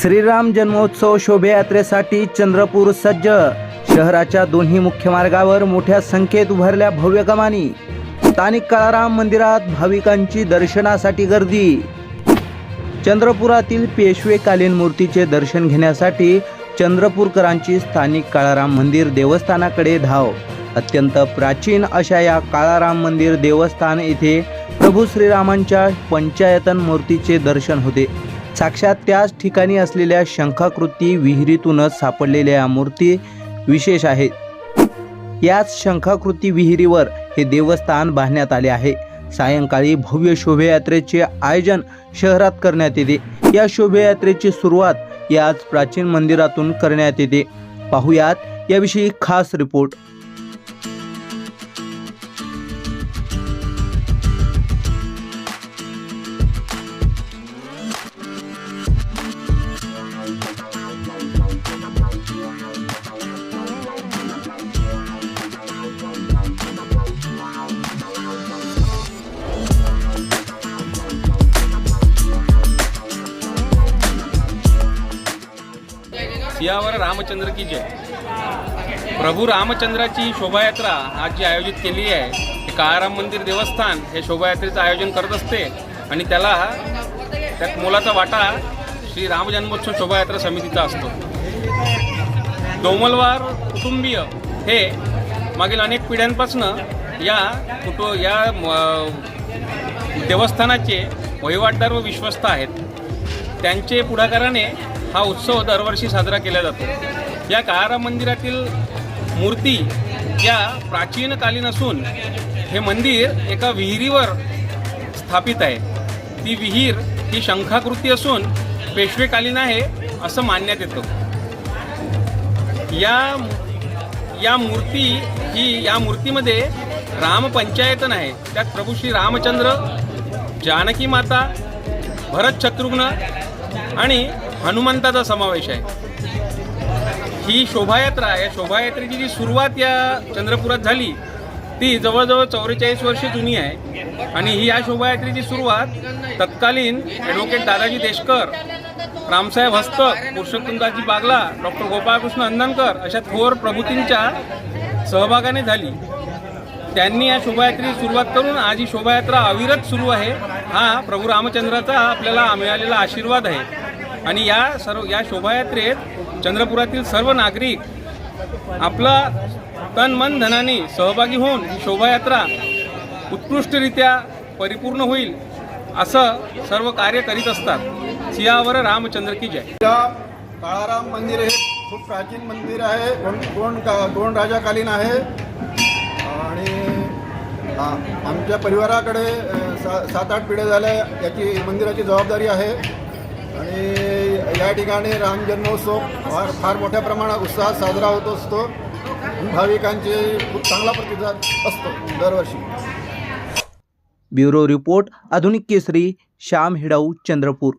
श्रीराम जन्मोत्सव शोभायात्रेसाठी चंद्रपूर सज्ज. शहराच्या दोन्ही मुख्य मार्गावर मोठ्या संख्येत उभारल्या भव्य कमानी स्थानिक काळाराम मंदिरात भाविकांची दर्शनासाठी गर्दी. चंद्रपुरातील पेशवेकालीन मूर्तीचे दर्शन घेण्यासाठी चंद्रपूरकरांची स्थानिक काळाराम मंदिर देवस्थानाकडे धाव. अत्यंत प्राचीन अशा या काळाराम मंदिर देवस्थान येथे प्रभू श्रीरामांच्या पंचायतन मूर्तीचे दर्शन होते. साक्षात त्याच ठिकाणी असलेल्या शंखाकृती विहिरीतूनच सापडलेल्या मूर्ती विशेष आहेत. याच शंखाकृती विहिरीवर हे देवस्थान बांधण्यात आले आहे. सायंकाळी भव्य शोभायात्रेचे आयोजन शहरात करण्यात येते. या शोभायात्रेची सुरुवात याच प्राचीन मंदिरातून करण्यात येते. पाहुयात याविषयी खास रिपोर्ट. सियावर रामचंद्र की जय. प्रभू रामचंद्राची शोभायात्रा आज जी आयोजित केली आहे ते काळाराम मंदिर देवस्थान हे शोभायात्रेचं आयोजन करत असते आणि त्याला त्यात मोलाचा वाटा श्री रामजन्मोत्सव शोभायात्रा समितीचा असतो. डोमलवार कुटुंबीय हे मागील अनेक पिढ्यांपासून या कुटु या देवस्थानाचे वहिवाटदार व विश्वस्त आहेत. त्यांचे पुढाकाराने हा उत्सव दरवर्षी साजरा केला जातो. या काळाराम मंदिरातील मूर्ती या प्राचीन कालीन असून हे मंदिर एका विहिरीवर स्थापित आहे. ती विहीर ही शंखाकृती असून पेशवेकालीन आहे असं मानण्यात येतं. या या मूर्ती ही या मूर्तीमध्ये रामपंचायतन आहे. त्यात प्रभू श्री रामचंद्र जानकी माता भरत शत्रुघ्न आणि हनुमंताचा समावेश आहे. ही शोभायात्रा या शोभायात्रेची जी सुरुवात या चंद्रपुरात झाली ती जवळजवळ चौवेचाळीस वर्षे जुनी आहे. आणि ही या शोभायात्रेची सुरुवात तत्कालीन ॲडव्होकेट दादाजी देशकर रामसाहेब हस्तक पुरुषोत्तमदाजी बागला डॉक्टर गोपाळकृष्ण अंदनकर अशा थोर प्रभूतींच्या सहभागाने झाली. त्यांनी या शोभायात्रेची सुरुवात करून आज ही शोभायात्रा अविरत सुरू आहे. हा प्रभू रामचंद्राचा आपल्याला मिळालेला आशीर्वाद आहे. आणि या सर्व या शोभायात्रेत चंद्रपुरातील सर्व नागरिक आपला तन मन धनाने सहभागी होऊन ही शोभायात्रा उत्कृष्टरित्या परिपूर्ण होईल असं सर्व कार्य करीत असतात. सियावर रामचंद्र की जय. काळाराम मंदिर हे खूप प्राचीन मंदिर आहे. गोंड गोंड राजाकालीन आहे? आणि आमच्या परिवाराकडे सा सात आठ पिढ्या झाल्या याची मंदिराची जबाबदारी आहे. आणि या ठिकाणी राम जन्मोत्सव फार फार मोठ्या प्रमाणात उत्साहात साजरा होत असतो. भाविकांचे खूप चांगला प्रतिसाद असतो दरवर्षी. ब्युरो रिपोर्ट आधुनिक केसरी श्याम हिडाऊ चंद्रपूर.